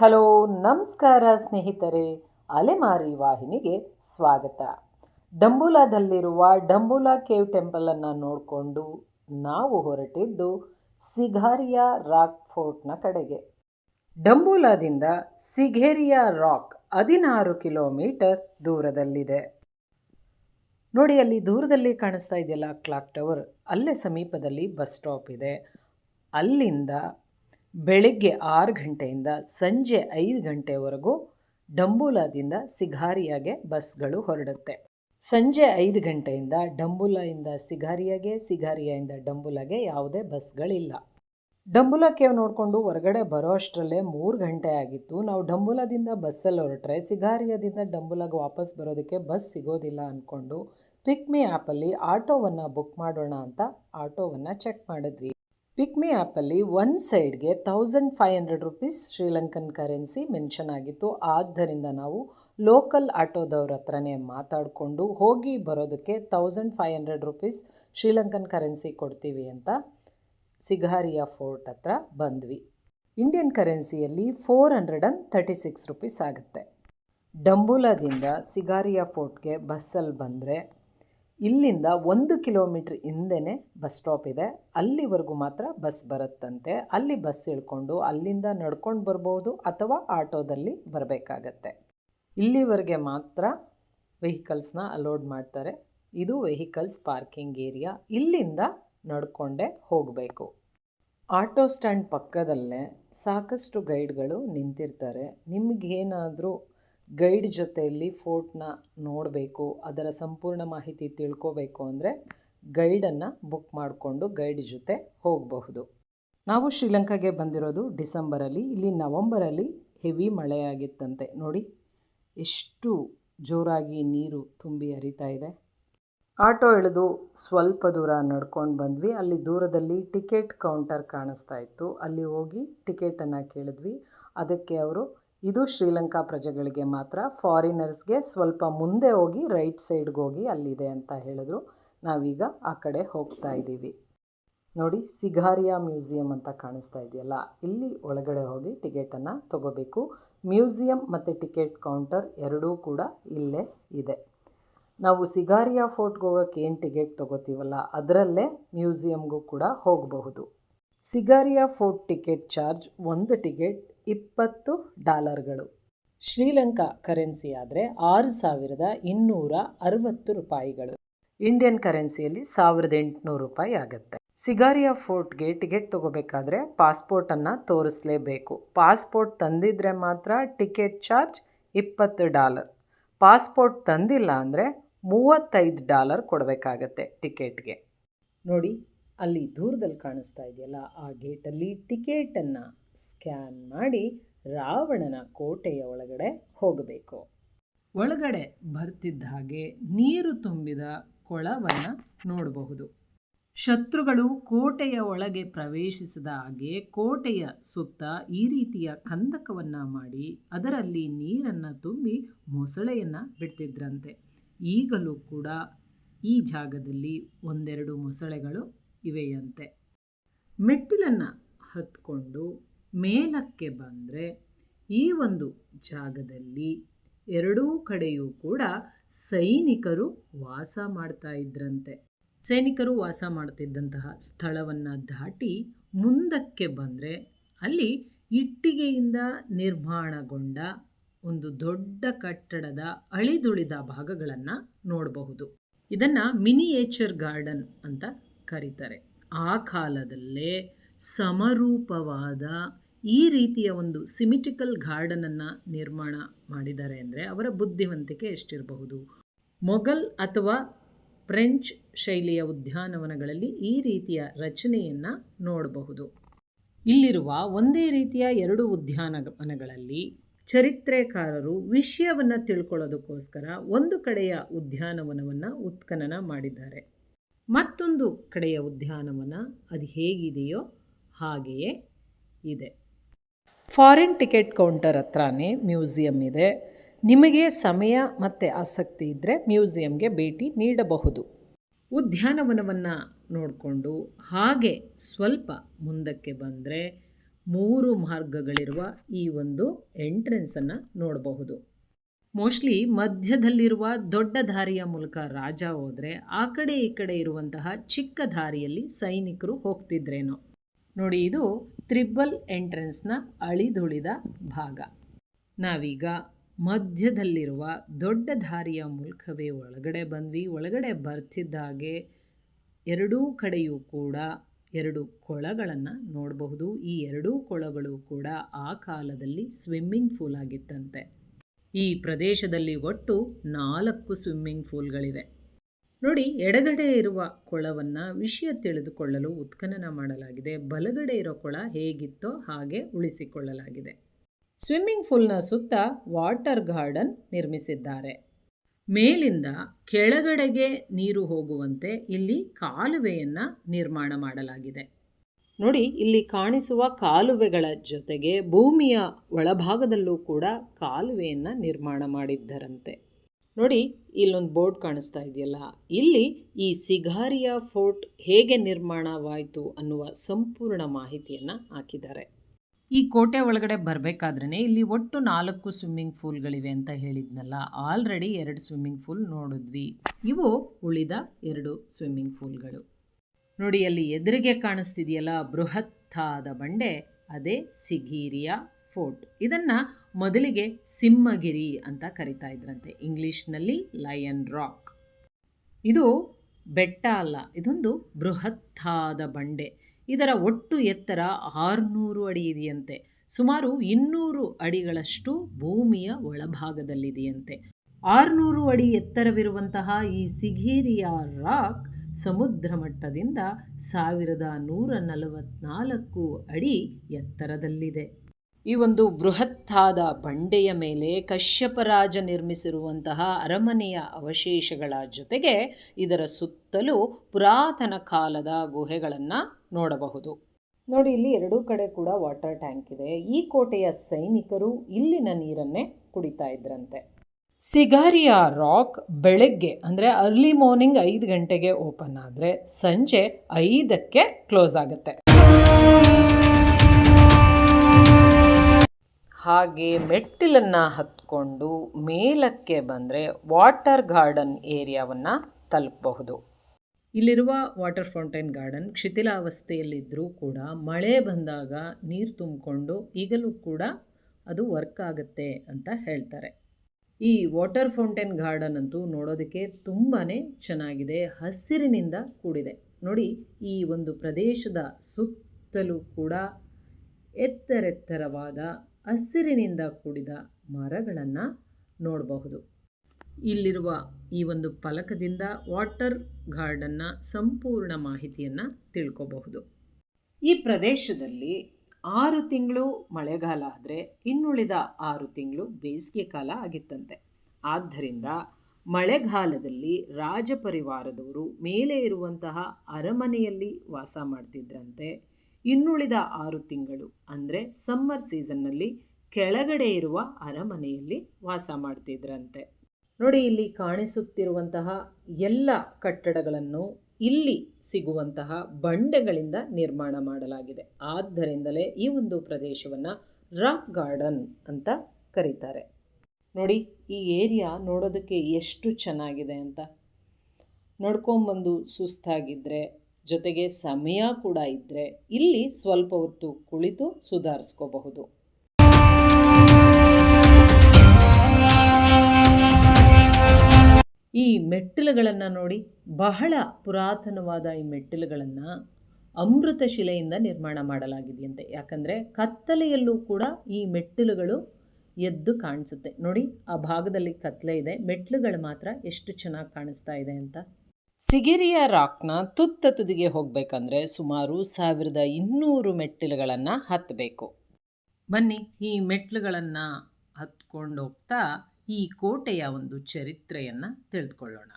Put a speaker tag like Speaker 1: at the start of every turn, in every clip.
Speaker 1: Hello, ನಮಸ್ಕಾರ ಸ್ನೇಹಿತರೆ. ಅಲೆಮಾರಿ ವಾಹಿನಿಗೆ ಸ್ವಾಗತ. ಡಂಬುಲಾದಲ್ಲಿರುವ ಡಂಬುಲಾ ಕೇವ್ ಟೆಂಪಲನ್ನು ನೋಡಿಕೊಂಡು ನಾವು ಹೊರಟಿದ್ದು ಸಿಘಾರಿಯಾ ರಾಕ್ ಫೋರ್ಟ್ನ ಕಡೆಗೆ. ಡಂಬುಲಾದಿಂದ ಸಿಘೇರಿಯಾ ರಾಕ್ ಹದಿನಾರು ಕಿಲೋಮೀಟರ್ ದೂರದಲ್ಲಿದೆ. ನೋಡಿ, ಅಲ್ಲಿ ದೂರದಲ್ಲಿ ಕಾಣಿಸ್ತಾ ಇದೆಯಲ್ಲ ಕ್ಲಾಕ್ ಟವರ್. ಅಲ್ಲೇ ಸಮೀಪದಲ್ಲಿ ಬಸ್ ಸ್ಟಾಪ್ ಇದೆ. ಅಲ್ಲಿಂದ ಬೆಳಗ್ಗೆ ಆರು ಗಂಟೆಯಿಂದ ಸಂಜೆ ಐದು ಗಂಟೆವರೆಗೂ ಡಂಬುಲಾದಿಂದ ಸಿಘಾರಿಯಾಗೆ ಬಸ್ಗಳು ಹೊರಡುತ್ತೆ. ಸಂಜೆ ಐದು ಗಂಟೆಯಿಂದ ಡಂಬುಲಾಯಿಂದ ಸಿಗಾರಿಯಾಗೆ, ಸಿಗಾರಿಯಾಯಿಂದ ಡಂಬುಲಾಗೆ ಯಾವುದೇ ಬಸ್ಗಳಿಲ್ಲ. ಡಂಬುಲಾ ಕೇವ್ ನೋಡಿಕೊಂಡು ಹೊರಗಡೆ ಬರೋ ಅಷ್ಟರಲ್ಲೇ ಮೂರು ಗಂಟೆ ಆಗಿತ್ತು. ನಾವು ಡಂಬುಲಾದಿಂದ ಬಸ್ಸಲ್ಲಿ ಹೊರಟ್ರೆ ಸಿಗಾರಿಯಾದಿಂದ ಡಂಬುಲಾಗೆ ವಾಪಸ್ ಬರೋದಕ್ಕೆ ಬಸ್ ಸಿಗೋದಿಲ್ಲ ಅಂದ್ಕೊಂಡು ಪಿಕ್ಮಿ ಆ್ಯಪಲ್ಲಿ ಆಟೋವನ್ನು ಬುಕ್ ಮಾಡೋಣ ಅಂತ ಆಟೋವನ್ನು ಚೆಕ್ ಮಾಡಿದ್ವಿ. ಪಿಕ್ಮಿ ಆ್ಯಪಲ್ಲಿ ಒನ್ ಸೈಡ್ಗೆ thousand five hundred rupees Sri Lankan currency mention ಆಗಿತ್ತು. ಆದ್ದರಿಂದ ನಾವು ಲೋಕಲ್ ಆಟೋದವ್ರ ಹತ್ರನೇ ಮಾತಾಡಿಕೊಂಡು ಹೋಗಿ ಬರೋದಕ್ಕೆ thousand five hundred rupees Sri Lankan currency ಕೊಡ್ತೀವಿ ಅಂತ ಸಿಘಾರಿಯಾ ಫೋರ್ಟ್ ಹತ್ರ ಬಂದ್ವಿ. ಇಂಡಿಯನ್ ಕರೆನ್ಸಿಯಲ್ಲಿ four hundred and thirty six rupees ಆಗುತ್ತೆ. ಡಂಬುಲಾದಿಂದ ಸಿಗಾರಿಯಾ ಫೋರ್ಟ್ಗೆ ಬಸ್ಸಲ್ಲಿ ಬಂದರೆ ಇಲ್ಲಿಂದ ಒಂದು ಕಿಲೋಮೀಟ್ರ್ ಹಿಂದೆನೇ ಬಸ್ ಸ್ಟಾಪ್ ಇದೆ. ಅಲ್ಲಿವರೆಗೂ ಮಾತ್ರ ಬಸ್ ಬರುತ್ತಂತೆ. ಅಲ್ಲಿ ಬಸ್ ಇಳ್ಕೊಂಡು ಅಲ್ಲಿಂದ ನಡ್ಕೊಂಡು ಬರ್ಬೋದು ಅಥವಾ ಆಟೋದಲ್ಲಿ ಬರಬೇಕಾಗತ್ತೆ. ಇಲ್ಲಿವರೆಗೆ ಮಾತ್ರ ವೆಹಿಕಲ್ಸ್ನ ಅಲೋಡ್ ಮಾಡ್ತಾರೆ. ಇದು ವೆಹಿಕಲ್ಸ್ ಪಾರ್ಕಿಂಗ್ ಏರಿಯಾ. ಇಲ್ಲಿಂದ ನಡ್ಕೊಂಡೇ ಹೋಗಬೇಕು. ಆಟೋ ಸ್ಟ್ಯಾಂಡ್ ಪಕ್ಕದಲ್ಲೇ ಸಾಕಷ್ಟು ಗೈಡ್ಗಳು ನಿಂತಿರ್ತಾರೆ. ನಿಮಗೇನಾದರೂ ಗೈಡ್ ಜೊತೆಯಲ್ಲಿ ಫೋರ್ಟ್ನ ನೋಡಬೇಕು, ಅದರ ಸಂಪೂರ್ಣ ಮಾಹಿತಿ ತಿಳ್ಕೋಬೇಕು ಅಂದರೆ ಗೈಡನ್ನು ಬುಕ್ ಮಾಡಿಕೊಂಡು ಗೈಡ್ ಜೊತೆ ಹೋಗಬಹುದು. ನಾವು ಶ್ರೀಲಂಕಾಗೆ ಬಂದಿರೋದು ಡಿಸೆಂಬರಲ್ಲಿ, ಇಲ್ಲಿ ನವಂಬರಲ್ಲಿ ಹೆವಿ ಮಳೆಯಾಗಿತ್ತಂತೆ. ನೋಡಿ, ಎಷ್ಟು ಜೋರಾಗಿ ನೀರು ತುಂಬಿ ಹರಿತಾ ಇದೆ. ಆಟೋ ಇಳಿದು ಸ್ವಲ್ಪ ದೂರ ನಡ್ಕೊಂಡು ಬಂದ್ವಿ. ಅಲ್ಲಿ ದೂರದಲ್ಲಿ ಟಿಕೆಟ್ ಕೌಂಟರ್ ಕಾಣಿಸ್ತಾ ಇತ್ತು. ಅಲ್ಲಿ ಹೋಗಿ ಟಿಕೆಟನ್ನು ಕೇಳಿದ್ವಿ. ಅದಕ್ಕೆ ಅವರು ಇದು ಶ್ರೀಲಂಕಾ ಪ್ರಜೆಗಳಿಗೆ ಮಾತ್ರ. ಫಾರಿನರ್ಸ್ಗೆ ಸ್ವಲ್ಪ ಮುಂದೆ ಹೋಗಿ, ರೈಟ್ ಸೈಡ್ಗೆ ಹೋಗಿ ಅಲ್ಲಿದೆ ಅಂತ ಹೇಳಿದ್ರು. ನಾವೀಗ ಆ ಕಡೆ ಹೋಗ್ತಾ ಇದ್ದೀವಿ. ನೋಡಿ, ಸಿಗಾರಿಯಾ ಮ್ಯೂಸಿಯಂ ಅಂತ ಕಾಣಿಸ್ತಾ ಇದೆಯಲ್ಲ? ಇಲ್ಲಿ ಒಳಗಡೆ ಹೋಗಿ ಟಿಕೆಟನ್ನು ತಗೋಬೇಕು. ಮ್ಯೂಸಿಯಂ ಮತ್ತು ಟಿಕೆಟ್ ಕೌಂಟರ್ ಎರಡೂ ಕೂಡ ಇಲ್ಲೇ ಇದೆ. ನಾವು ಸಿಗಾರಿಯಾ ಫೋರ್ಟ್ಗೆ ಹೋಗೋಕ್ಕೆ ಏನು ಟಿಕೆಟ್ ತೊಗೋತೀವಲ್ಲ, ಅದರಲ್ಲೇ ಮ್ಯೂಸಿಯಮ್ಗೂ ಕೂಡ ಹೋಗಬಹುದು. ಸಿಗಾರಿಯಾ ಫೋರ್ಟ್ ಟಿಕೆಟ್ ಚಾರ್ಜ್, ಒಂದು ಟಿಕೆಟ್ ಇಪ್ಪತ್ತು ಡಾಲರ್ಗಳು. ಶ್ರೀಲಂಕಾ ಕರೆನ್ಸಿ ಆದರೆ ಆರು ಸಾವಿರದ ಇನ್ನೂರ ಅರವತ್ತು ರೂಪಾಯಿಗಳು. ಇಂಡಿಯನ್ ಕರೆನ್ಸಿಯಲ್ಲಿ ಸಾವಿರದ ಎಂಟುನೂರು ರೂಪಾಯಿ ಆಗುತ್ತೆ. ಸಿಗಾರಿಯಾ ಫೋರ್ಟ್ಗೆ ಟಿಕೆಟ್ ತಗೋಬೇಕಾದ್ರೆ ಪಾಸ್ಪೋರ್ಟನ್ನು ತೋರಿಸಲೇಬೇಕು. ಪಾಸ್ಪೋರ್ಟ್ ತಂದಿದ್ರೆ ಮಾತ್ರ ಟಿಕೆಟ್ ಚಾರ್ಜ್ ಇಪ್ಪತ್ತು ಡಾಲರ್. ಪಾಸ್ಪೋರ್ಟ್ ತಂದಿಲ್ಲ ಅಂದರೆ ಮೂವತ್ತೈದು ಡಾಲರ್ ಕೊಡಬೇಕಾಗತ್ತೆ ಟಿಕೆಟ್ಗೆ. ನೋಡಿ, ಅಲ್ಲಿ ದೂರದಲ್ಲಿ ಕಾಣಿಸ್ತಾ ಇದೆಯಲ್ಲ, ಆ ಗೇಟಲ್ಲಿ ಟಿಕೆಟನ್ನು ಸ್ಕ್ಯಾನ್ ಮಾಡಿ ರಾವಣನ ಕೋಟೆಯ ಒಳಗಡೆ ಹೋಗಬೇಕು. ಒಳಗಡೆ ಬರ್ತಿದ್ದ ಹಾಗೆ ನೀರು ತುಂಬಿದ ಕೊಳವನ್ನು ನೋಡಬಹುದು. ಶತ್ರುಗಳು ಕೋಟೆಯ ಒಳಗೆ ಪ್ರವೇಶಿಸಿದ ಹಾಗೆ ಕೋಟೆಯ ಸುತ್ತ ಈ ರೀತಿಯ ಕಂದಕವನ್ನು ಮಾಡಿ ಅದರಲ್ಲಿ ನೀರನ್ನು ತುಂಬಿ ಮೊಸಳೆಯನ್ನು ಬಿಡ್ತಿದ್ರಂತೆ. ಈಗಲೂ ಕೂಡ ಈ ಜಾಗದಲ್ಲಿ ಒಂದೆರಡು ಮೊಸಳೆಗಳು ಇವೆಯಂತೆ. ಮೆಟ್ಟಿಲನ್ನು ಹತ್ಕೊಂಡು ಮೇಲಕ್ಕೆ ಬಂದರೆ ಈ ಒಂದು ಜಾಗದಲ್ಲಿ ಎರಡೂ ಕಡೆಯೂ ಕೂಡ ಸೈನಿಕರು ವಾಸ ಮಾಡ್ತಾ ಇದ್ರಂತೆ. ಸೈನಿಕರು ವಾಸ ಮಾಡ್ತಿದ್ದಂತಹ ಸ್ಥಳವನ್ನು ದಾಟಿ ಮುಂದಕ್ಕೆ ಬಂದರೆ ಅಲ್ಲಿ ಇಟ್ಟಿಗೆಯಿಂದ ನಿರ್ಮಾಣಗೊಂಡ ಒಂದು ದೊಡ್ಡ ಕಟ್ಟಡದ ಅಳಿದುಳಿದ ಭಾಗಗಳನ್ನು ನೋಡಬಹುದು. ಇದನ್ನು ಮಿನಿಯೇಚರ್ ಗಾರ್ಡನ್ ಅಂತ ಕರೀತಾರೆ. ಆ ಕಾಲದಲ್ಲೇ ಸಮರೂಪವಾದ ಈ ರೀತಿಯ ಒಂದು ಸಿಮಿಟಿಕಲ್ ಗಾರ್ಡನನ್ನು ನಿರ್ಮಾಣ ಮಾಡಿದ್ದಾರೆ ಅಂದರೆ ಅವರ ಬುದ್ಧಿವಂತಿಕೆ ಎಷ್ಟಿರಬಹುದು? ಮೊಘಲ್ ಅಥವಾ ಫ್ರೆಂಚ್ ಶೈಲಿಯ ಉದ್ಯಾನವನಗಳಲ್ಲಿ ಈ ರೀತಿಯ ರಚನೆಯನ್ನು ನೋಡಬಹುದು. ಇಲ್ಲಿರುವ ಒಂದೇ ರೀತಿಯ ಎರಡು ಉದ್ಯಾನವನಗಳಲ್ಲಿ ಚರಿತ್ರೆಕಾರರು ವಿಷಯವನ್ನು ತಿಳ್ಕೊಳ್ಳೋದಕ್ಕೋಸ್ಕರ ಒಂದು ಕಡೆಯ ಉದ್ಯಾನವನವನ್ನು ಉತ್ಖನನ ಮಾಡಿದ್ದಾರೆ. ಮತ್ತೊಂದು ಕಡೆಯ ಉದ್ಯಾನವನ ಅದು ಹೇಗಿದೆಯೋ ಹಾಗೆಯೇ ಇದೆ. ಫಾರಿನ್ ಟಿಕೆಟ್ ಕೌಂಟರ್ ಹತ್ರನೇ ಮ್ಯೂಸಿಯಂ ಇದೆ. ನಿಮಗೆ ಸಮಯ ಮತ್ತು ಆಸಕ್ತಿ ಇದ್ದರೆ ಮ್ಯೂಸಿಯಂಗೆ ಭೇಟಿ ನೀಡಬಹುದು. ಉದ್ಯಾನವನವನ್ನು ನೋಡಿಕೊಂಡು ಹಾಗೆ ಸ್ವಲ್ಪ ಮುಂದಕ್ಕೆ ಬಂದರೆ ಮೂರು ಮಾರ್ಗಗಳಿರುವ ಈ ಒಂದು ಎಂಟ್ರೆನ್ಸನ್ನು ನೋಡಬಹುದು. ಮೋಸ್ಟ್ಲಿ ಮಧ್ಯದಲ್ಲಿರುವ ದೊಡ್ಡ ದಾರಿಯ ಮೂಲಕ ರಾಜ ಹೋದರೆ ಆ ಕಡೆ ಈ ಕಡೆ ಇರುವಂತಹ ಚಿಕ್ಕ ದಾರಿಯಲ್ಲಿ ಸೈನಿಕರು ಹೋಗ್ತಿದ್ರೇನೋ. ನೋಡಿ, ಇದು ತ್ರಿಬಲ್ ಎಂಟ್ರೆನ್ಸ್ನ ಅಳಿದುಳಿದ ಭಾಗ. ನಾವೀಗ ಮಧ್ಯದಲ್ಲಿರುವ ದೊಡ್ಡ ದಾರಿಯ ಮೂಲಕವೇ ಒಳಗಡೆ ಬಂದ್ವಿ. ಒಳಗಡೆ ಬರ್ತಿದ್ದಾಗೆ ಎರಡೂ ಕಡೆಯೂ ಕೂಡ ಎರಡು ಕೊಳಗಳನ್ನು ನೋಡಬಹುದು. ಈ ಎರಡೂ ಕೊಳಗಳು ಕೂಡ ಆ ಕಾಲದಲ್ಲಿ ಸ್ವಿಮ್ಮಿಂಗ್ ಫೂಲ್ ಆಗಿತ್ತಂತೆ. ಈ ಪ್ರದೇಶದಲ್ಲಿ ಒಟ್ಟು ನಾಲ್ಕು ಸ್ವಿಮ್ಮಿಂಗ್ ಫೂಲ್ಗಳಿವೆ ನೋಡಿ, ಎಡಗಡೆ ಇರುವ ಕೊಳವನ್ನು ವಿಷಯ ತಿಳಿದುಕೊಳ್ಳಲು ಉತ್ಖನನ ಮಾಡಲಾಗಿದೆ. ಬಲಗಡೆ ಇರೋ ಕೊಳ ಹೇಗಿತ್ತೋ ಹಾಗೆ ಉಳಿಸಿಕೊಳ್ಳಲಾಗಿದೆ. ಸ್ವಿಮ್ಮಿಂಗ್ ಫೂಲ್ನ ಸುತ್ತ ವಾಟರ್ ಗಾರ್ಡನ್ ನಿರ್ಮಿಸಿದ್ದಾರೆ. ಮೇಲಿಂದ ಕೆಳಗಡೆಗೆ ನೀರು ಹೋಗುವಂತೆ ಇಲ್ಲಿ ಕಾಲುವೆಯನ್ನು ನಿರ್ಮಾಣ ಮಾಡಲಾಗಿದೆ. ನೋಡಿ, ಇಲ್ಲಿ ಕಾಣಿಸುವ ಕಾಲುವೆಗಳ ಜೊತೆಗೆ ಭೂಮಿಯ ಒಳಭಾಗದಲ್ಲೂ ಕೂಡ ಕಾಲುವೆಯನ್ನು ನಿರ್ಮಾಣ ಮಾಡಿದ್ದರಂತೆ. ನೋಡಿ, ಇಲ್ಲೊಂದು ಬೋರ್ಡ್ ಕಾಣಿಸ್ತಾ ಇದೆಯಲ್ಲ? ಇಲ್ಲಿ ಈ ಸಿಘಾರಿಯಾ ಫೋರ್ಟ್ ಹೇಗೆ ನಿರ್ಮಾಣವಾಯಿತು ಅನ್ನುವ ಸಂಪೂರ್ಣ ಮಾಹಿತಿಯನ್ನು ಹಾಕಿದ್ದಾರೆ. ಈ ಕೋಟೆ ಒಳಗಡೆ ಬರಬೇಕಾದ್ರೆ ಇಲ್ಲಿ ಒಟ್ಟು ನಾಲ್ಕು ಸ್ವಿಮ್ಮಿಂಗ್ ಪೂಲ್ಗಳಿವೆ ಅಂತ ಹೇಳಿದ್ನಲ್ಲ? ಆಲ್ರೆಡಿ ಎರಡು ಸ್ವಿಮ್ಮಿಂಗ್ ಪೂಲ್ ನೋಡಿದ್ವಿ. ಇವು ಉಳಿದ ಎರಡು ಸ್ವಿಮ್ಮಿಂಗ್ ಪೂಲ್ಗಳು. ನೋಡಿ, ಅಲ್ಲಿ ಎದುರಿಗೆ ಕಾಣಿಸ್ತಿದೆಯಲ್ಲ ಬೃಹತ್ತಾದ ಬಂಡೆ, ಅದೇ ಸಿಗೀರಿಯಾ ಫೋರ್ಟ್. ಇದನ್ನು ಮೊದಲಿಗೆ ಸಿಂಹಗಿರಿ ಅಂತ ಕರಿತಾ ಇದ್ರಂತೆ. ಇಂಗ್ಲೀಷ್ನಲ್ಲಿ ಲಯನ್ ರಾಕ್. ಇದು ಬೆಟ್ಟ ಅಲ್ಲ, ಇದೊಂದು ಬೃಹತ್ತಾದ ಬಂಡೆ. ಇದರ ಒಟ್ಟು ಎತ್ತರ ಆರುನೂರು ಅಡಿ ಇದೆಯಂತೆ. ಸುಮಾರು ಇನ್ನೂರು ಅಡಿಗಳಷ್ಟು ಭೂಮಿಯ ಒಳಭಾಗದಲ್ಲಿದೆಯಂತೆ. ಆರುನೂರು ಅಡಿ ಎತ್ತರವಿರುವಂತಹ ಈ ಸಿಗೀರಿಯ ರಾಕ್ ಸಮುದ್ರ ಮಟ್ಟದಿಂದ ಸಾವಿರದ ನೂರ ನಲವತ್ನಾಲ್ಕು ಅಡಿ ಎತ್ತರದಲ್ಲಿದೆ. ಈ ಒಂದು ಬೃಹತ್ತಾದ ಬಂಡೆಯ ಮೇಲೆ ಕಶ್ಯಪರಾಜ ನಿರ್ಮಿಸಿರುವಂತಹ ಅರಮನೆಯ ಅವಶೇಷಗಳ ಜೊತೆಗೆ ಇದರ ಸುತ್ತಲೂ ಪುರಾತನ ಕಾಲದ ಗುಹೆಗಳನ್ನು ನೋಡಬಹುದು. ನೋಡಿ, ಇಲ್ಲಿ ಎರಡೂ ಕಡೆ ಕೂಡ ವಾಟರ್ ಟ್ಯಾಂಕ್ ಇದೆ. ಈ ಕೋಟೆಯ ಸೈನಿಕರು ಇಲ್ಲಿನ ನೀರನ್ನೇ ಕುಡಿತಾ ಇದ್ರಂತೆ. ಸಿಗಾರಿಯ ರಾಕ್ ಬೆಳಗ್ಗೆ, ಅಂದರೆ ಅರ್ಲಿ ಮಾರ್ನಿಂಗ್ ಐದು ಗಂಟೆಗೆ ಓಪನ್ ಆದರೆ ಸಂಜೆ ಐದಕ್ಕೆ ಕ್ಲೋಸ್ ಆಗುತ್ತೆ. ಹಾಗೆ ಮೆಟ್ಟಿಲನ್ನು ಹತ್ಕೊಂಡು ಮೇಲಕ್ಕೆ ಬಂದರೆ ವಾಟರ್ ಗಾರ್ಡನ್ ಏರಿಯಾವನ್ನು ತಲುಪಬಹುದು. ಇಲ್ಲಿರುವ ವಾಟರ್ ಫೌಂಟೈನ್ ಗಾರ್ಡನ್ ಶಿಥಿಲಾವಸ್ಥೆಯಲ್ಲಿದ್ದರೂ ಕೂಡ ಮಳೆ ಬಂದಾಗ ನೀರು ತುಂಬಿಕೊಂಡು ಈಗಲೂ ಕೂಡ ಅದು ವರ್ಕ್ ಆಗುತ್ತೆ ಅಂತ ಹೇಳ್ತಾರೆ. ಈ ವಾಟರ್ ಫೌಂಟೈನ್ ಗಾರ್ಡನ್ ಅಂತೂ ನೋಡೋದಕ್ಕೆ ತುಂಬಾ ಚೆನ್ನಾಗಿದೆ, ಹಸಿರಿನಿಂದ ಕೂಡಿದೆ. ನೋಡಿ, ಈ ಒಂದು ಪ್ರದೇಶದ ಸುತ್ತಲೂ ಕೂಡ ಎತ್ತರೆತ್ತರವಾದ ಹಸಿರಿನಿಂದ ಕೂಡಿದ ಮರಗಳನ್ನು ನೋಡಬಹುದು. ಇಲ್ಲಿರುವ ಈ ಒಂದು ಫಲಕದಿಂದ ವಾಟರ್ ಗಾರ್ಡನ್ನ ಸಂಪೂರ್ಣ ಮಾಹಿತಿಯನ್ನು ತಿಳ್ಕೋಬಹುದು. ಈ ಪ್ರದೇಶದಲ್ಲಿ ಆರು ತಿಂಗಳು ಮಳೆಗಾಲ ಆದರೆ ಇನ್ನುಳಿದ ಆರು ತಿಂಗಳು ಬೇಸಿಗೆ ಕಾಲ ಆಗಿತ್ತಂತೆ. ಆದ್ದರಿಂದ ಮಳೆಗಾಲದಲ್ಲಿ ರಾಜಪರಿವಾರದವರು ಮೇಲೆ ಇರುವಂತಹ ಅರಮನೆಯಲ್ಲಿ ವಾಸ ಮಾಡ್ತಿದ್ರಂತೆ. ಇನ್ನುಳಿದ ಆರು ತಿಂಗಳು, ಅಂದರೆ ಸಮ್ಮರ್ ಸೀಸನ್ನಲ್ಲಿ ಕೆಳಗಡೆ ಇರುವ ಅರಮನೆಯಲ್ಲಿ ವಾಸ ಮಾಡ್ತಿದ್ರಂತೆ. ನೋಡಿ, ಇಲ್ಲಿ ಕಾಣಿಸುತ್ತಿರುವಂತಹ ಎಲ್ಲ ಕಟ್ಟಡಗಳನ್ನು ಇಲ್ಲಿ ಸಿಗುವಂತಹ ಬಂಡೆಗಳಿಂದ ನಿರ್ಮಾಣ ಮಾಡಲಾಗಿದೆ. ಆದ್ದರಿಂದಲೇ ಈ ಒಂದು ಪ್ರದೇಶವನ್ನು ರಾಕ್ ಗಾರ್ಡನ್ ಅಂತ ಕರೀತಾರೆ. ನೋಡಿ, ಈ ಏರಿಯಾ ನೋಡೋದಕ್ಕೆ ಎಷ್ಟು ಚೆನ್ನಾಗಿದೆ ಅಂತ. ನೋಡ್ಕೊಂಬಂದು ಸುಸ್ತಾಗಿದ್ದರೆ ಜೊತೆಗೆ ಸಮಯ ಕೂಡ ಇದ್ದರೆ ಇಲ್ಲಿ ಸ್ವಲ್ಪ ಹೊತ್ತು ಕುಳಿತು ಸುಧಾರಿಸ್ಕೋಬಹುದು. ಈ ಮೆಟ್ಟಿಲುಗಳನ್ನು ನೋಡಿ ಬಹಳ ಪುರಾತನವಾದ ಈ ಮೆಟ್ಟಿಲುಗಳನ್ನು ಅಮೃತ ಶಿಲೆಯಿಂದ ನಿರ್ಮಾಣ ಮಾಡಲಾಗಿದೆಯಂತೆ. ಯಾಕಂದರೆ ಕತ್ತಲೆಯಲ್ಲೂ ಕೂಡ ಈ ಮೆಟ್ಟಿಲುಗಳು ಎದ್ದು ಕಾಣಿಸುತ್ತೆ. ನೋಡಿ, ಆ ಭಾಗದಲ್ಲಿ ಕತ್ತಲೆ ಇದೆ. ಮೆಟ್ಟಿಲುಗಳು ಮಾತ್ರ ಎಷ್ಟು ಚೆನ್ನಾಗಿ ಕಾಣಿಸ್ತಾ ಇದೆ ಅಂತ. ಸಿಗಿರಿಯ ರಾಕ್ನ ತುತ್ತ ತುದಿಗೆ ಹೋಗಬೇಕಂದ್ರೆ ಸುಮಾರು ಸಾವಿರದ ಇನ್ನೂರು ಮೆಟ್ಟಿಲುಗಳನ್ನು ಹತ್ತಬೇಕು ಬನ್ನಿ, ಈ ಮೆಟ್ಟಿಲುಗಳನ್ನು ಹತ್ಕೊಂಡು ಹೋಗ್ತಾ ಈ ಕೋಟೆಯ ಒಂದು ಚರಿತ್ರೆಯನ್ನು ತಿಳಿದುಕೊಳ್ಳೋಣ.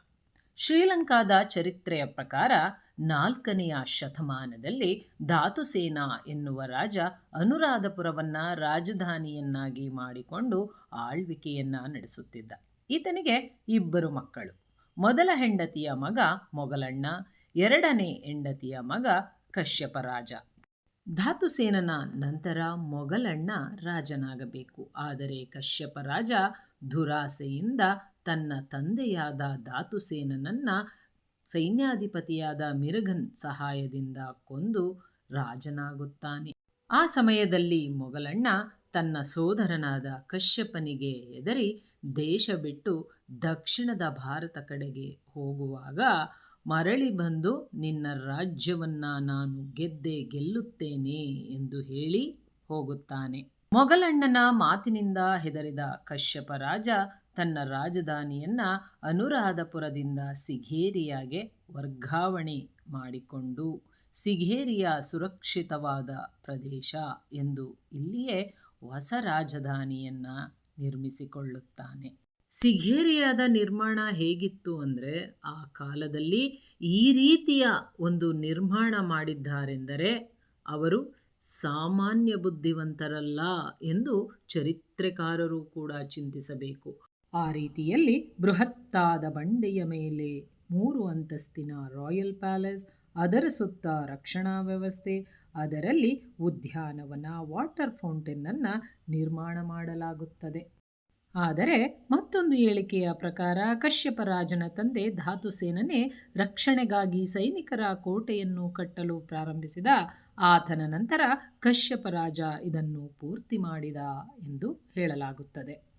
Speaker 1: ಶ್ರೀಲಂಕಾದ ಚರಿತ್ರೆಯ ಪ್ರಕಾರ ನಾಲ್ಕನೆಯ ಶತಮಾನದಲ್ಲಿ ಧಾತುಸೇನ ಎನ್ನುವ ರಾಜ ಅನುರಾಧಪುರವನ್ನು ರಾಜಧಾನಿಯನ್ನಾಗಿ ಮಾಡಿಕೊಂಡು ಆಳ್ವಿಕೆಯನ್ನು ನಡೆಸುತ್ತಿದ್ದ. ಈತನಿಗೆ ಇಬ್ಬರು ಮಕ್ಕಳು. ಮೊದಲ ಹೆಂಡತಿಯ ಮಗ ಮೊಗಲಣ್ಣ ಎರಡನೇ ಹೆಂಡತಿಯ ಮಗ ಕಶ್ಯಪ ರಾಜ. ಧಾತುಸೇನನ ನಂತರ ಮೊಗಲಣ್ಣ ರಾಜನಾಗಬೇಕು. ಆದರೆ ಕಶ್ಯಪ ರಾಜ ದುರಾಸೆಯಿಂದ ತನ್ನ ತಂದೆಯಾದ ಧಾತುಸೇನನನ್ನ ಸೈನ್ಯಾಧಿಪತಿಯಾದ ಮಿರುಘನ್ ಸಹಾಯದಿಂದ ಕೊಂದು ರಾಜನಾಗುತ್ತಾನೆ. ಆ ಸಮಯದಲ್ಲಿ ಮೊಘಲಣ್ಣ ತನ್ನ ಸೋದರನಾದ ಕಶ್ಯಪನಿಗೆ ಹೆದರಿ ದೇಶ ಬಿಟ್ಟು ದಕ್ಷಿಣದ ಭಾರತ ಕಡೆಗೆ ಹೋಗುವಾಗ ಮರಳಿ ಬಂದು, ನಿನ್ನ ರಾಜ್ಯವನ್ನ ನಾನು ಗೆದ್ದೆ ಗೆಲ್ಲುತ್ತೇನೆ ಎಂದು ಹೇಳಿ ಹೋಗುತ್ತಾನೆ. ಮೊಘಲಣ್ಣನ ಮಾತಿನಿಂದ ಹೆದರಿದ ಕಶ್ಯಪ ರಾಜ ತನ್ನ ರಾಜಧಾನಿಯನ್ನ ಅನುರಾಧಪುರದಿಂದ ಸಿಘೇರಿಯಾಗೆ ವರ್ಗಾವಣೆ ಮಾಡಿಕೊಂಡು ಸಿಘೇರಿಯ ಸುರಕ್ಷಿತವಾದ ಪ್ರದೇಶ ಎಂದು ಇಲ್ಲಿಯೇ ಹೊಸ ರಾಜಧಾನಿಯನ್ನು ನಿರ್ಮಿಸಿಕೊಳ್ಳುತ್ತಾನೆ. ಸಿಘೇರಿಯಾದ ನಿರ್ಮಾಣ ಹೇಗಿತ್ತು ಅಂದರೆ, ಆ ಕಾಲದಲ್ಲಿ ಈ ರೀತಿಯ ಒಂದು ನಿರ್ಮಾಣ ಮಾಡಿದ್ದಾರೆಂದರೆ, ಅವರು ಸಾಮಾನ್ಯ ಬುದ್ಧಿವಂತರಲ್ಲ ಎಂದು ಚರಿತ್ರೆಕಾರರು ಕೂಡ ಚಿಂತಿಸಬೇಕು. ಆ ರೀತಿಯಲ್ಲಿ ಬೃಹತ್ತಾದ ಬಂಡೆಯ ಮೇಲೆ ಮೂರು ಅಂತಸ್ತಿನ ರಾಯಲ್ ಪ್ಯಾಲೇಸ್ ಅದರ ಸುತ್ತ ರಕ್ಷಣಾ ವ್ಯವಸ್ಥೆ, ಅದರಲ್ಲಿ ಉದ್ಯಾನವನ, ವಾಟರ್ ಫೌಂಟೇನನ್ನು ನಿರ್ಮಾಣ ಮಾಡಲಾಗುತ್ತದೆ. ಆದರೆ ಮತ್ತೊಂದು ಹೇಳಿಕೆಯ ಪ್ರಕಾರ ಕಶ್ಯಪ ರಾಜನ ತಂದೆ ಧಾತುಸೇನನೇ ರಕ್ಷಣೆಗಾಗಿ ಸೈನಿಕರ ಕೋಟೆಯನ್ನು ಕಟ್ಟಲು ಪ್ರಾರಂಭಿಸಿದ, ಆತನ ನಂತರ ಕಶ್ಯಪ ರಾಜ ಇದನ್ನು ಪೂರ್ತಿ ಮಾಡಿದ ಎಂದು ಹೇಳಲಾಗುತ್ತದೆ.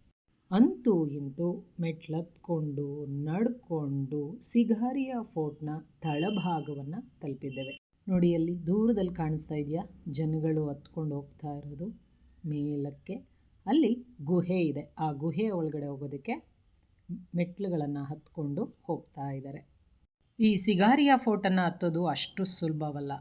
Speaker 1: ಅಂತೂ ಇಂತೂ ಮೆಟ್ಲತ್ಕೊಂಡು, ನಡ್ಕೊಂಡು ಸಿಘಾರಿಯ ಫೋರ್ಟ್ನ ತಳಭಾಗವನ್ನು ತಲುಪಿದ್ದೇವೆ. ನೋಡಿ ಅಲ್ಲಿ ದೂರದಲ್ಲಿ ಕಾಣಿಸ್ತಾ ಇದೆಯಾ? ಜನಗಳು ಹತ್ಕೊಂಡು ಹೋಗ್ತಾ ಇರೋದು ಮೇಲಕ್ಕೆ. ಅಲ್ಲಿ ಗುಹೆ ಇದೆ. ಆ ಗುಹೆಯ ಒಳಗಡೆ ಹೋಗೋದಕ್ಕೆ ಮೆಟ್ಲುಗಳನ್ನು ಹತ್ಕೊಂಡು ಹೋಗ್ತಾ ಇದ್ದಾರೆ. ಈ ಸಿಗಾರಿಯ ಫೋರ್ಟನ್ನು ಹತ್ತೋದು ಅಷ್ಟು ಸುಲಭವಲ್ಲ.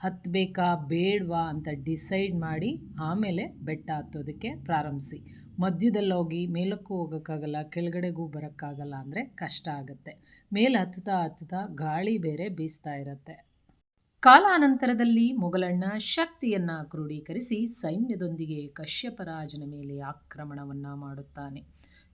Speaker 1: ಹತ್ತಬೇಕಾ ಬೇಡವಾ ಅಂತ ಡಿಸೈಡ್ ಮಾಡಿ ಆಮೇಲೆ ಬೆಟ್ಟ ಹತ್ತೋದಕ್ಕೆ ಪ್ರಾರಂಭಿಸಿ. ಮಧ್ಯದಲ್ಲಿ ಹೋಗಿ ಮೇಲಕ್ಕೂ ಹೋಗೋಕ್ಕಾಗಲ್ಲ, ಕೆಳಗಡೆಗೂ ಬರೋಕ್ಕಾಗಲ್ಲ ಅಂದರೆ ಕಷ್ಟ ಆಗುತ್ತೆ. ಮೇಲೆ ಹತ್ತುತ್ತಾ ಹತ್ತುತ್ತಾ ಗಾಳಿ ಬೇರೆ ಬೀಸ್ತಾ ಇರುತ್ತೆ. ಕಾಲಾನಂತರದಲ್ಲಿ ಮೊಘಲಣ್ಣ ಶಕ್ತಿಯನ್ನು ಕ್ರೋಢೀಕರಿಸಿ ಸೈನ್ಯದೊಂದಿಗೆ ಕಶ್ಯಪರಾಜನ ಮೇಲೆ ಆಕ್ರಮಣವನ್ನು ಮಾಡುತ್ತಾನೆ.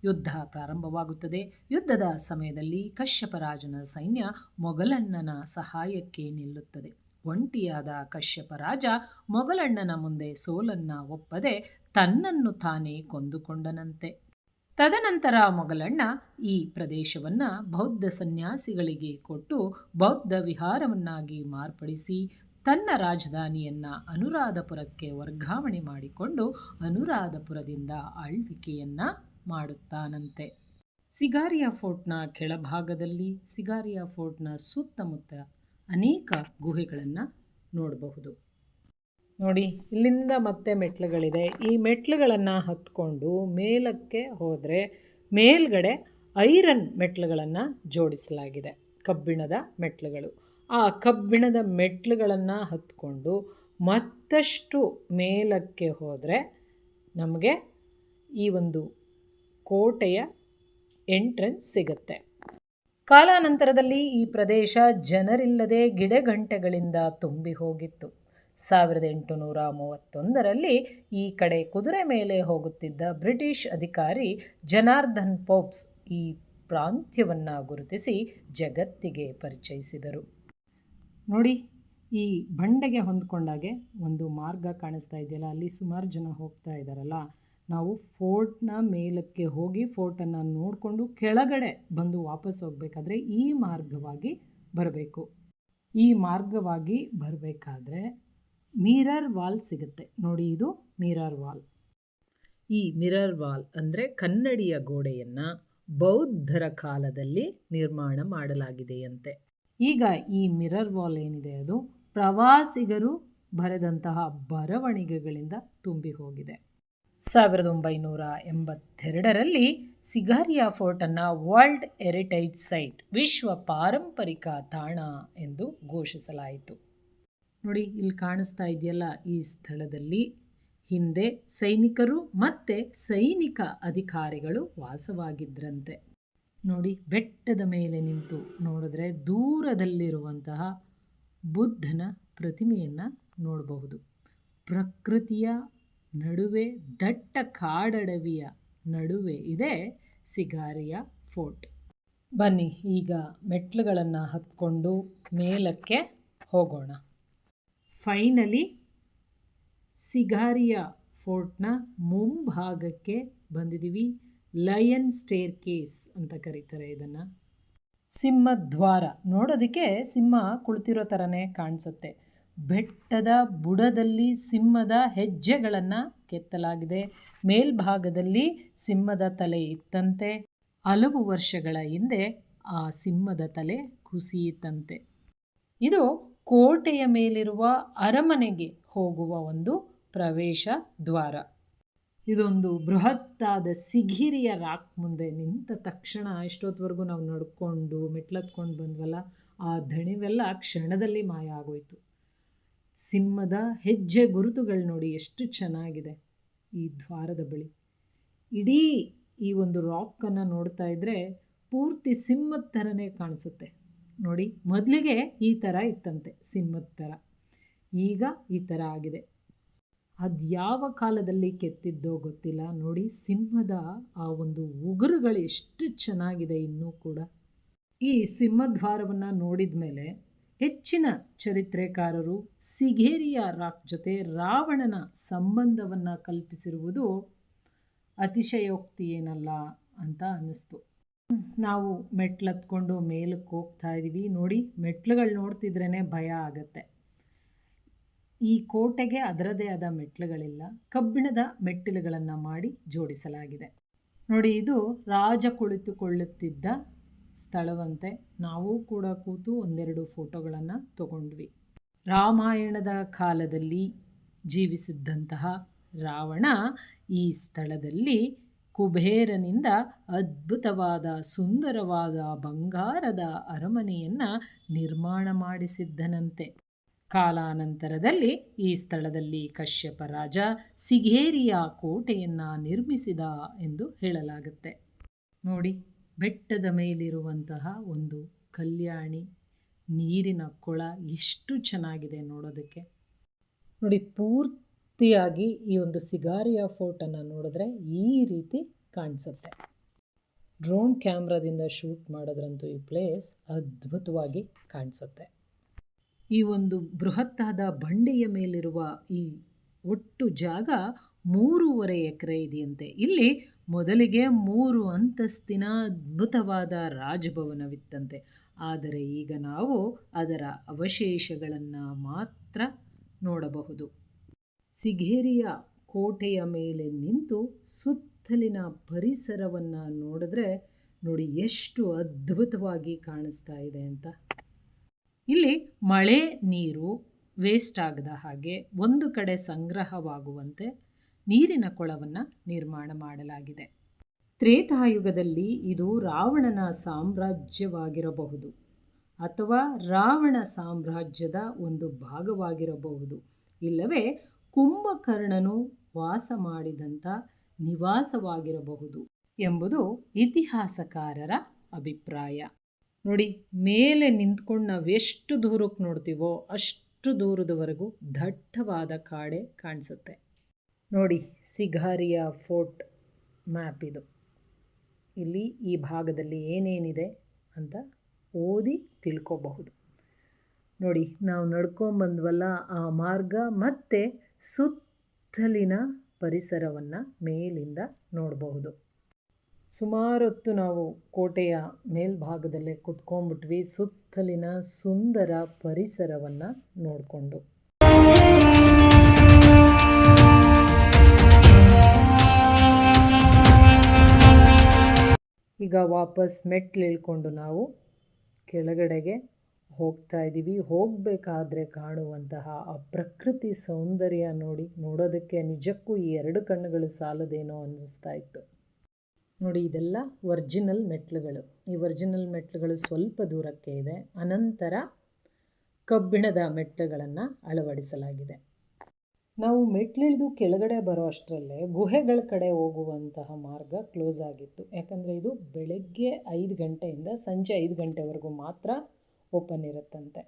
Speaker 1: ಯುದ್ಧ ಪ್ರಾರಂಭವಾಗುತ್ತದೆ. ಯುದ್ಧದ ಸಮಯದಲ್ಲಿ ಕಶ್ಯಪರಾಜನ ಸೈನ್ಯ ಮೊಘಲಣ್ಣನ ಸಹಾಯಕ್ಕೆ ನಿಲ್ಲುತ್ತದೆ. ಒಂಟಿಯಾದ ಕಶ್ಯಪರಾಜ ಮೊಘಲಣ್ಣನ ಮುಂದೆ ಸೋಲನ್ನ ಒಪ್ಪದೆ ತನ್ನನ್ನು ತಾನೇ ಕೊಂದುಕೊಂಡನಂತೆ. ತದನಂತರ ಮೊಗಲಣ್ಣ ಈ ಪ್ರದೇಶವನ್ನು ಬೌದ್ಧ ಸನ್ಯಾಸಿಗಳಿಗೆ ಕೊಟ್ಟು ಬೌದ್ಧ ವಿಹಾರವನ್ನಾಗಿ ಮಾರ್ಪಡಿಸಿ ತನ್ನ ರಾಜಧಾನಿಯನ್ನ ಅನುರಾಧಪುರಕ್ಕೆ ವರ್ಗಾವಣೆ ಮಾಡಿಕೊಂಡು ಅನುರಾಧಪುರದಿಂದ ಆಳ್ವಿಕೆಯನ್ನು ಮಾಡುತ್ತಾನಂತೆ. ಸಿಗಾರಿಯಾ ಫೋರ್ಟ್ನ ಕೆಳಭಾಗದಲ್ಲಿ ಸಿಗಾರಿಯ ಫೋರ್ಟ್ನ ಸುತ್ತಮುತ್ತ ಅನೇಕ ಗುಹೆಗಳನ್ನು ನೋಡಬಹುದು. ನೋಡಿ. ಇಲ್ಲಿಂದ ಮತ್ತೆ ಮೆಟ್ಲುಗಳಿದೆ. ಈ ಮೆಟ್ಲುಗಳನ್ನು ಹತ್ಕೊಂಡು ಮೇಲಕ್ಕೆ ಹೋದರೆ ಮೇಲ್ಗಡೆ ಐರನ್ ಮೆಟ್ಲುಗಳನ್ನು ಜೋಡಿಸಲಾಗಿದೆ. ಕಬ್ಬಿಣದ ಮೆಟ್ಲುಗಳು. ಆ ಕಬ್ಬಿಣದ ಮೆಟ್ಲುಗಳನ್ನು ಹತ್ಕೊಂಡು ಮತ್ತಷ್ಟು ಮೇಲಕ್ಕೆ ಹೋದರೆ ನಮಗೆ ಈ ಒಂದು ಕೋಟೆಯ ಎಂಟ್ರೆನ್ಸ್ ಸಿಗುತ್ತೆ. ಕಾಲಾನಂತರದಲ್ಲಿ ಈ ಪ್ರದೇಶ ಜನರಿಲ್ಲದೆ ಗಿಡಗಂಟೆಗಳಿಂದ ತುಂಬಿ ಹೋಗಿತ್ತು. ಸಾವಿರದ ಎಂಟುನೂರ ಮೂವತ್ತೊಂದರಲ್ಲಿ ಈ ಕಡೆ ಕುದುರೆ ಮೇಲೆ ಹೋಗುತ್ತಿದ್ದ ಬ್ರಿಟಿಷ್ ಅಧಿಕಾರಿ ಜನಾರ್ದನ್ ಪೋಪ್ಸ್ ಈ ಪ್ರಾಂತ್ಯವನ್ನು ಗುರುತಿಸಿ ಜಗತ್ತಿಗೆ ಪರಿಚಯಿಸಿದರು. ನೋಡಿ, ಈ ಬಂಡೆಗೆ ಹೊಂದ್ಕೊಂಡಾಗೆ ಒಂದು ಮಾರ್ಗ ಕಾಣಿಸ್ತಾ ಇದೆಯಲ್ಲ, ಅಲ್ಲಿ ಸುಮಾರು ಜನ ಹೋಗ್ತಾ ಇದ್ದಾರಲ್ಲ ನಾವು ಫೋರ್ಟ್ನ ಮೇಲಕ್ಕೆ ಹೋಗಿ ಫೋರ್ಟನ್ನು ನೋಡಿಕೊಂಡು ಕೆಳಗಡೆ ಬಂದು ವಾಪಸ್ ಹೋಗಬೇಕಾದ್ರೆ ಈ ಮಾರ್ಗವಾಗಿ ಬರಬೇಕು. ಈ ಮಾರ್ಗವಾಗಿ ಬರಬೇಕಾದ್ರೆ ಮಿರರ್ ವಾಲ್ ಸಿಗುತ್ತೆ. ನೋಡಿ ಇದು ಮಿರರ್ ವಾಲ್. ಈ ಮಿರರ್ ವಾಲ್ ಅಂದರೆ ಕನ್ನಡಿಯ ಗೋಡೆಯನ್ನು ಬೌದ್ಧರ ಕಾಲದಲ್ಲಿ ನಿರ್ಮಾಣ ಮಾಡಲಾಗಿದೆಯಂತೆ. ಈಗ ಈ ಮಿರರ್ ವಾಲ್ ಏನಿದೆ ಅದು ಪ್ರವಾಸಿಗರು ಬರೆದಂತಹ ಬರವಣಿಗೆಗಳಿಂದ ತುಂಬಿ ಹೋಗಿದೆ ಸಾವಿರದ ಒಂಬೈನೂರ ಎಂಬತ್ತೆರಡರಲ್ಲಿ ಸಿಗಾರಿಯಾ ಫೋರ್ಟನ್ನು ವರ್ಲ್ಡ್ ಹೆರಿಟೇಜ್ ಸೈಟ್ ವಿಶ್ವ ಪಾರಂಪರಿಕ ತಾಣ ಎಂದು ಘೋಷಿಸಲಾಯಿತು. ನೋಡಿ, ಇಲ್ಲಿ ಕಾಣಿಸ್ತಾ ಇದೆಯಲ್ಲ ಈ ಸ್ಥಳದಲ್ಲಿ. ಹಿಂದೆ ಸೈನಿಕರು ಮತ್ತು ಸೈನಿಕ ಅಧಿಕಾರಿಗಳು ವಾಸವಾಗಿದ್ರಂತೆ. ನೋಡಿ, ಬೆಟ್ಟದ ಮೇಲೆ ನಿಂತು ನೋಡಿದ್ರೆ ದೂರದಲ್ಲಿರುವಂತಹ ಬುದ್ಧನ ಪ್ರತಿಮೆಯನ್ನು ನೋಡಬಹುದು. ಪ್ರಕೃತಿಯ ನಡುವೆ ದಟ್ಟ ಕಾಡಡವಿಯ ನಡುವೆ ಇದೆ ಸಿಗಾರಿಯ ಫೋರ್ಟ್. ಬನ್ನಿ, ಈಗ ಮೆಟ್ಲುಗಳನ್ನು ಹತ್ಕೊಂಡು ಮೇಲಕ್ಕೆ ಹೋಗೋಣ. ಫೈನಲಿ ಸಿಗಾರಿಯಾ ಫೋರ್ಟ್ನ ಮುಂಭಾಗಕ್ಕೆ ಬಂದಿದ್ದೀವಿ ಲಯನ್ ಸ್ಟೇರ್ ಕೇಸ್ ಅಂತ ಕರೀತಾರೆ ಇದನ್ನು. ಸಿಂಹದ್ವಾರ ನೋಡೋದಕ್ಕೆ ಸಿಂಹ ಕುಳಿತಿರೋ ಥರನೇ ಕಾಣಿಸುತ್ತೆ. ಬೆಟ್ಟದ ಬುಡದಲ್ಲಿ ಸಿಂಹದ ಹೆಜ್ಜೆಗಳನ್ನು ಕೆತ್ತಲಾಗಿದೆ. ಮೇಲ್ಭಾಗದಲ್ಲಿ ಸಿಂಹದ ತಲೆ ಇತ್ತಂತೆ. ಹಲವು ವರ್ಷಗಳ ಹಿಂದೆ ಆ ಸಿಂಹದ ತಲೆ ಕುಸಿಯಿತಂತೆ ಇದು ಕೋಟೆಯ ಮೇಲಿರುವ ಅರಮನೆಗೆ ಹೋಗುವ ಒಂದು ಪ್ರವೇಶ ದ್ವಾರ. ಇದೊಂದು ಬೃಹತ್ತಾದ ಸಿಗಿರಿಯ ರಾಕ್ ಮುಂದೆ ನಿಂತ ತಕ್ಷಣ ಎಷ್ಟೊತ್ತವರೆಗೂ ನಾವು ನಡ್ಕೊಂಡು, ಮೆಟ್ಲತ್ಕೊಂಡು ಬಂದ್ವಲ್ಲ, ಆ ದಣಿವೆಲ್ಲ ಕ್ಷಣದಲ್ಲಿ ಮಾಯ ಆಗೋಯ್ತು. ಸಿಂಹದ ಹೆಜ್ಜೆ ಗುರುತುಗಳು ನೋಡಿ ಎಷ್ಟು ಚೆನ್ನಾಗಿದೆ ಈ ದ್ವಾರದ ಬಳಿ. ಇಡೀ ಈ ಒಂದು ರಾಕನ್ನು ನೋಡ್ತಾ ಇದ್ದರೆ ಪೂರ್ತಿ ಸಿಂಹದ ಥರನೇ ಕಾಣಿಸುತ್ತೆ. ನೋಡಿ, ಮೊದಲಿಗೆ ಈ ಥರ ಇತ್ತಂತೆ, ಸಿಂಹದ ಥರ ಈಗ ಈ ಥರ ಆಗಿದೆ. ಅದು ಯಾವ ಕಾಲದಲ್ಲಿ ಕೆತ್ತಿದ್ದೋ ಗೊತ್ತಿಲ್ಲ. ನೋಡಿ, ಸಿಂಹದ ಆ ಒಂದು ಉಗುರುಗಳು ಎಷ್ಟು ಚೆನ್ನಾಗಿದೆ ಇನ್ನೂ ಕೂಡ. ಈ ಸಿಂಹದ್ವಾರವನ್ನು ನೋಡಿದ ಮೇಲೆ ಹೆಚ್ಚಿನ ಚರಿತ್ರೆಕಾರರು ಸಿಗೇರಿಯ ರಾಕ್ ಜೊತೆ ರಾವಣನ ಸಂಬಂಧವನ್ನು ಕಲ್ಪಿಸಿರುವುದು ಅತಿಶಯೋಕ್ತಿ ಏನಲ್ಲ ಅಂತ ಅನ್ನಿಸ್ತು. ನಾವು ಮೆಟ್ಲತ್ಕೊಂಡು ಮೇಲಕ್ಕೆ ಹೋಗ್ತಾ ಇದ್ದೀವಿ ನೋಡಿ, ಮೆಟ್ಲುಗಳು ನೋಡ್ತಿದ್ರೇ ಭಯ ಆಗತ್ತೆ. ಈ ಕೋಟೆಗೆ ಅದರದೇ ಆದ ಮೆಟ್ಲುಗಳಿಲ್ಲ. ಕಬ್ಬಿಣದ ಮೆಟ್ಟಿಲುಗಳನ್ನು ಮಾಡಿ ಜೋಡಿಸಲಾಗಿದೆ. ನೋಡಿ, ಇದು ರಾಜ ಕುಳಿತುಕೊಳ್ಳುತ್ತಿದ್ದ ಸ್ಥಳವಂತೆ ನಾವು ಕೂಡ ಕೂತು ಒಂದೆರಡು ಫೋಟೋಗಳನ್ನು ತಗೊಂಡ್ವಿ. ರಾಮಾಯಣದ ಕಾಲದಲ್ಲಿ ಜೀವಿಸಿದ್ದಂತಹ ರಾವಣ ಈ ಸ್ಥಳದಲ್ಲಿ ಕುಬೇರನಿಂದ ಅದ್ಭುತವಾದ, ಸುಂದರವಾದ ಬಂಗಾರದ ಅರಮನೆಯನ್ನು ನಿರ್ಮಾಣ ಮಾಡಿಸಿದ್ದನಂತೆ. ಕಾಲಾನಂತರದಲ್ಲಿ ಈ ಸ್ಥಳದಲ್ಲಿ ಕಶ್ಯಪ ರಾಜ ಸಿಗೇರಿಯ ಕೋಟೆಯನ್ನು ನಿರ್ಮಿಸಿದ ಎಂದು ಹೇಳಲಾಗುತ್ತೆ. ನೋಡಿ, ಬೆಟ್ಟದ ಮೇಲಿರುವಂತಹ ಒಂದು ಕಲ್ಯಾಣಿ, ನೀರಿನ ಕೊಳ ಎಷ್ಟು ಚೆನ್ನಾಗಿದೆ ನೋಡೋದಕ್ಕೆ. ನೋಡಿ ಪೂರ್ತಿಯಾಗಿ ಈ ಒಂದು ಸಿಗಾರಿಯ ಫೋರ್ಟನ್ನು ನೋಡಿದ್ರೆ ಈ ರೀತಿ ಕಾಣಿಸುತ್ತೆ. ಡ್ರೋನ್ ಕ್ಯಾಮ್ರಾದಿಂದ ಶೂಟ್ ಮಾಡೋದ್ರಂತೂ ಈ ಪ್ಲೇಸ್ ಅದ್ಭುತವಾಗಿ ಕಾಣಿಸುತ್ತೆ. ಈ ಒಂದು ಬೃಹತ್ತಾದ ಬಂಡೆಯ ಮೇಲಿರುವ ಈ ಒಟ್ಟು ಜಾಗ ಮೂರುವರೆ ಎಕರೆ ಇದೆಯಂತೆ. ಇಲ್ಲಿ ಮೊದಲಿಗೆ ಮೂರು ಅಂತಸ್ತಿನ ಅದ್ಭುತವಾದ ರಾಜಭವನವಿತ್ತಂತೆ. ಆದರೆ ಈಗ ನಾವು ಅದರ ಅವಶೇಷಗಳನ್ನು ಮಾತ್ರ ನೋಡಬಹುದು. ಸಿಗೇರಿಯ ಕೋಟೆಯ ಮೇಲೆ ನಿಂತು ಸುತ್ತಲಿನ ಪರಿಸರವನ್ನು ನೋಡಿದ್ರೆ ನೋಡಿ ಎಷ್ಟು ಅದ್ಭುತವಾಗಿ ಕಾಣಿಸ್ತಾ ಇದೆ ಅಂತ. ಇಲ್ಲಿ ಮಳೆ ನೀರು ವೇಸ್ಟ್ ಆಗದ ಹಾಗೆ ಒಂದು ಕಡೆ ಸಂಗ್ರಹವಾಗುವಂತೆ ನೀರಿನ ಕೊಳವನ್ನು ನಿರ್ಮಾಣ ಮಾಡಲಾಗಿದೆ. ತ್ರೇತಾಯುಗದಲ್ಲಿ ಇದು ರಾವಣನ ಸಾಮ್ರಾಜ್ಯವಾಗಿರಬಹುದು ಅಥವಾ ರಾವಣ ಸಾಮ್ರಾಜ್ಯದ ಒಂದು ಭಾಗವಾಗಿರಬಹುದು. ಇಲ್ಲವೇ ಕುಂಭಕರ್ಣನು ವಾಸ ಮಾಡಿದಂಥ ನಿವಾಸವಾಗಿರಬಹುದು ಎಂಬುದು ಇತಿಹಾಸಕಾರರ ಅಭಿಪ್ರಾಯ. ನೋಡಿ, ಮೇಲೆ ನಿಂತ್ಕೊಂಡು ನಾವು ಎಷ್ಟು ದೂರಕ್ಕೆ ನೋಡ್ತೀವೋ ಅಷ್ಟು ದೂರದವರೆಗೂ ದಟ್ಟವಾದ ಕಾಡೆ ಕಾಣಿಸುತ್ತೆ. ನೋಡಿ, ಸಿಗಾರಿಯ ಫೋರ್ಟ್ ಮ್ಯಾಪ್ ಇದು. ಇಲ್ಲಿ ಈ ಭಾಗದಲ್ಲಿ ಏನೇನಿದೆ ಅಂತ ಓದಿ ತಿಳ್ಕೋಬಹುದು. ನೋಡಿ, ನಾವು ನಡ್ಕೊಂಬಂದ್ವಲ್ಲ ಆ ಮಾರ್ಗ, ಮತ್ತು ಸುತ್ತಲಿನ ಪರಿಸರವನ್ನು ಮೇಲಿಂದ ನೋಡಬಹುದು. ಸುಮಾರೊತ್ತು ನಾವು ಕೋಟೆಯ ಮೇಲ್ಭಾಗದಲ್ಲೇ ಕುತ್ಕೊಂಡ್ಬಿಟ್ವಿ. ಸುತ್ತಲಿನ ಸುಂದರ ಪರಿಸರವನ್ನು ನೋಡಿಕೊಂಡು. ಈಗ ವಾಪಸ್ ಮೆಟ್ಲು ಇಳ್ಕೊಂಡು ನಾವು ಕೆಳಗಡೆಗೆ ಹೋಗ್ತಾ ಇದ್ದೀವಿ. ಹೋಗಬೇಕಾದ್ರೆ ಕಾಣುವಂತಹ ಆ ಪ್ರಕೃತಿ ಸೌಂದರ್ಯ ನೋಡಿ, ನೋಡೋದಕ್ಕೆ ನಿಜಕ್ಕೂ ಈ ಎರಡು ಕಣ್ಣುಗಳು ಸಾಲದೇನೋ ಅನ್ನಿಸ್ತಾ ಇತ್ತು. ನೋಡಿ, ಇದೆಲ್ಲ ಒರ್ಜಿನಲ್ ಮೆಟ್ಲುಗಳು. ಈ ಒರ್ಜಿನಲ್ ಮೆಟ್ಲುಗಳು ಸ್ವಲ್ಪ ದೂರಕ್ಕೆ ಇದೆ. ಅನಂತರ ಕಬ್ಬಿಣದ ಮೆಟ್ಲುಗಳನ್ನು ಅಳವಡಿಸಲಾಗಿದೆ. ನಾವು ಮೆಟ್ಲಿಳಿದು ಕೆಳಗಡೆ ಬರೋ ಅಷ್ಟರಲ್ಲೇ ಗುಹೆಗಳ ಕಡೆ ಹೋಗುವಂತಹ ಮಾರ್ಗ ಕ್ಲೋಸ್ ಆಗಿತ್ತು. ಯಾಕಂದರೆ ಇದು ಬೆಳಗ್ಗೆ ಐದು ಗಂಟೆಯಿಂದ ಸಂಜೆ ಐದು ಗಂಟೆವರೆಗೂ ಮಾತ್ರ ಓಪನ್ ಇರುತ್ತಂತೆ.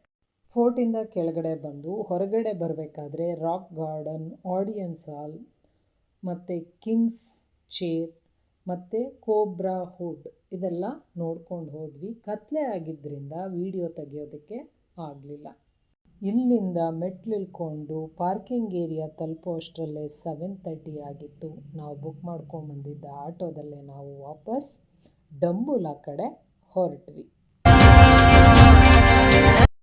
Speaker 1: ಫೋರ್ಟಿಂದ ಕೆಳಗಡೆ ಬಂದು ಹೊರಗಡೆ ಬರಬೇಕಾದ್ರೆ ರಾಕ್ ಗಾರ್ಡನ್, ಆಡಿಯನ್ಸ್ ಹಾಲ್, ಮತ್ತು ಕಿಂಗ್ಸ್ ಚೇರ್, ಮತ್ತು ಕೋಬ್ರಾ ಹುಡ್ ಇದೆಲ್ಲ ನೋಡ್ಕೊಂಡು ಹೋದ್ವಿ. ಕತ್ಲೆ ಆಗಿದ್ದರಿಂದ ವಿಡಿಯೋ ತೆಗೆಯೋದಕ್ಕೆ ಆಗಲಿಲ್ಲ. ಇಲ್ಲಿಂದ ಮೆಟ್ಲಿಳ್ಕೊಂಡು ಪಾರ್ಕಿಂಗ್ ಏರಿಯಾ ತಲುಪೋ ಅಷ್ಟರಲ್ಲೇ ಸೆವೆನ್ ತರ್ಟಿ ಆಗಿತ್ತು. ನಾವು ಬುಕ್ ಮಾಡ್ಕೊಂಬಂದಿದ್ದ ಆಟೋದಲ್ಲೇ ನಾವು ವಾಪಸ್ ಡಂಬುಲ ಕಡೆ ಹೊರಟ್ವಿ.